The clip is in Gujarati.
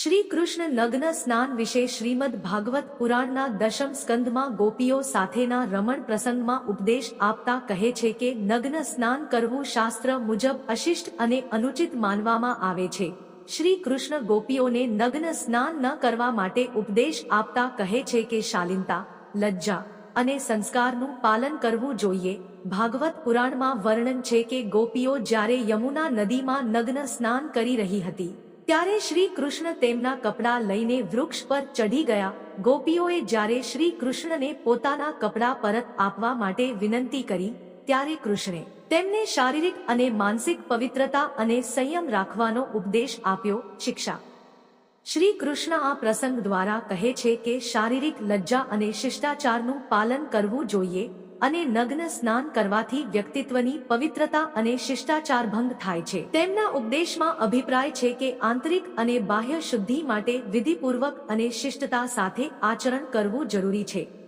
શ્રી કૃષ્ણ નગ્ન સ્નાન વિશે શ્રીમદ ભાગવત પુરાણના દશમ સ્કંદમાં ગોપીઓ સાથેના રમણ પ્રસંગમાં ઉપદેશ આપતા કહે છે કે નગ્ન સ્નાન કરવું શાસ્ત્ર મુજબ અશિષ્ટ અને અનુચિત માનવામાં આવે છે. શ્રી કૃષ્ણ ગોપીઓને નગ્ન સ્નાન ન કરવા માટે ઉપદેશ આપતા કહે છે કે, શાલીનતા, લજ્જા અને સંસ્કારનું પાલન કરવું જોઈએ. ભાગવત પુરાણમાં વર્ણન છે કે ગોપીઓ જ્યારે યમુના નદીમાં નગ્ન સ્નાન કરી રહી હતી ત્યારે શ્રી કૃષ્ણ તેમના કપડાં લઈને વૃક્ષ પર ચઢી ગયા. ગોપીઓએ જ્યારે શ્રી કૃષ્ણને પોતાના કપડાં પરત આપવા માટે વિનંતી કરી, ત્યારે કૃષ્ણે તેમને શારીરિક અને માનસિક પવિત્રતા અને સંયમ રાખવાનો ઉપદેશ આપ્યો, શિક્ષા. શ્રી કૃષ્ણ આ પ્રસંગ દ્વારા કહે છે કે શારીરિક લજ્જા અને શિષ્ટાચારનું પાલન કરવું જોઈએ અને નગ્ન સ્નાન કરવાથી વ્યક્તિત્વની પવિત્રતા અને શિષ્ટાચાર ભંગ થાય છે. તેમના ઉપદેશમાં અભિપ્રાય છે કે આંતરિક અને બાહ્ય શુદ્ધિ માટે વિધિપૂર્વક અને શિષ્ટતા સાથે આચરણ કરવું જરૂરી છે.